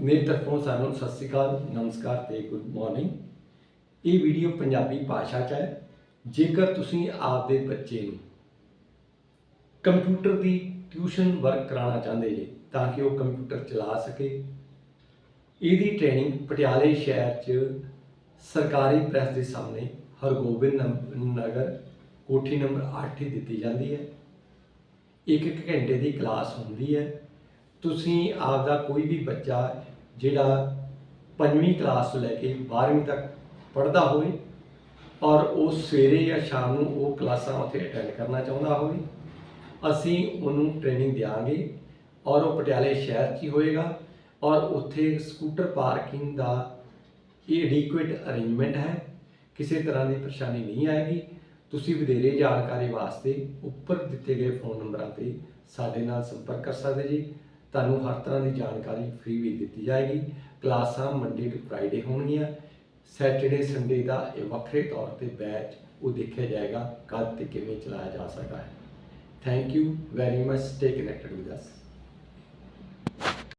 ਮੇਰੇ ਤਰਫੋਂ ਸਾਰਿਆਂ ਨੂੰ ਸਤਿ ਸ੍ਰੀ ਅਕਾਲ, ਨਮਸਕਾਰ ਤੇ ਗੁੱਡ ਮਾਰਨਿੰਗ ਇਹ ਵੀਡੀਓ ਪੰਜਾਬੀ ਭਾਸ਼ਾ 'ਚ ਹੈ। ਜੇਕਰ ਤੁਸੀਂ ਆਪਦੇ ਬੱਚੇ ਨੂੰ ਕੰਪਿਊਟਰ ਦੀ ਟਿਊਸ਼ਨ ਵਰਕ ਕਰਾਉਣਾ ਚਾਹੁੰਦੇ ਜੇ, ਤਾਂ ਕਿ ਉਹ ਕੰਪਿਊਟਰ ਚਲਾ ਸਕੇ। ਇਹਦੀ ਟ੍ਰੇਨਿੰਗ ਪਟਿਆਲੇ ਸ਼ਹਿਰ 'ਚ ਸਰਕਾਰੀ ਪ੍ਰੈਸ ਦੇ ਸਾਹਮਣੇ ਹਰਗੋਬਿੰਦ ਨਗਰ, ਕੋਠੀ ਨੰਬਰ 8 ਹੀ ਦਿੱਤੀ ਜਾਂਦੀ ਹੈ। ਇੱਕ ਇੱਕ ਘੰਟੇ ਦੀ ਕਲਾਸ ਹੁੰਦੀ ਹੈ। ਤੁਸੀਂ ਆਪਦਾ ਕੋਈ ਵੀ ਬੱਚਾ ਜਿਹੜਾ ਪੰਜਵੀਂ ਕਲਾਸ ਤੋਂ ਲੈ ਕੇ 12ਵੀਂ ਤੱਕ ਪੜ੍ਹਦਾ ਹੋਵੇ ਔਰ ਉਹ ਸਵੇਰੇ ਜਾਂ ਸ਼ਾਮ ਨੂੰ ਉਹ ਕਲਾਸਾਂ ਉੱਥੇ ਅਟੈਂਡ ਕਰਨਾ ਚਾਹੁੰਦਾ ਹੋਵੇ, ਅਸੀਂ ਉਹਨੂੰ ਟ੍ਰੇਨਿੰਗ ਦਿਆਂਗੇ ਔਰ ਉਹ ਪਟਿਆਲੇ ਸ਼ਹਿਰ 'ਚ ਹੀ ਹੋਏਗਾ ਔਰ ਉੱਥੇ ਸਕੂਟਰ ਪਾਰਕਿੰਗ ਦਾ ਇਹ ਐਡਿਕੁਏਟ ਅਰੇਂਜਮੈਂਟ ਹੈ, ਕਿਸੇ ਤਰ੍ਹਾਂ ਦੀ ਪਰੇਸ਼ਾਨੀ ਨਹੀਂ ਆਏਗੀ। ਤੁਸੀਂ ਵਧੇਰੇ ਜਾਣਕਾਰੀ ਵਾਸਤੇ ਉੱਪਰ ਦਿੱਤੇ ਗਏ ਫੋਨ ਨੰਬਰਾਂ ਤੇ ਸਾਡੇ ਨਾਲ ਸੰਪਰਕ ਕਰ ਸਕਦੇ ਜੀ। ਤੁਹਾਨੂੰ ਹਰ ਤਰ੍ਹਾਂ ਦੀ ਜਾਣਕਾਰੀ ਫ੍ਰੀ ਵੀ ਦਿੱਤੀ ਜਾਏਗੀ। ਕਲਾਸਾਂ ਮੰਡੇ ਟੂ ਫਰਾਈਡੇ ਹੋਣਗੀਆਂ। ਸੈਟਰਡੇ ਸੰਡੇ ਦਾ ਇਹ ਵੱਖਰੇ ਤੌਰ ਤੇ ਬੈਚ ਉਹ ਦੇਖਿਆ ਜਾਏਗਾ, ਕਦ ਤੇ ਕਿਵੇਂ ਚਲਾਇਆ ਜਾ ਸਕਦਾ ਹੈ। Thank you very much stay connected with us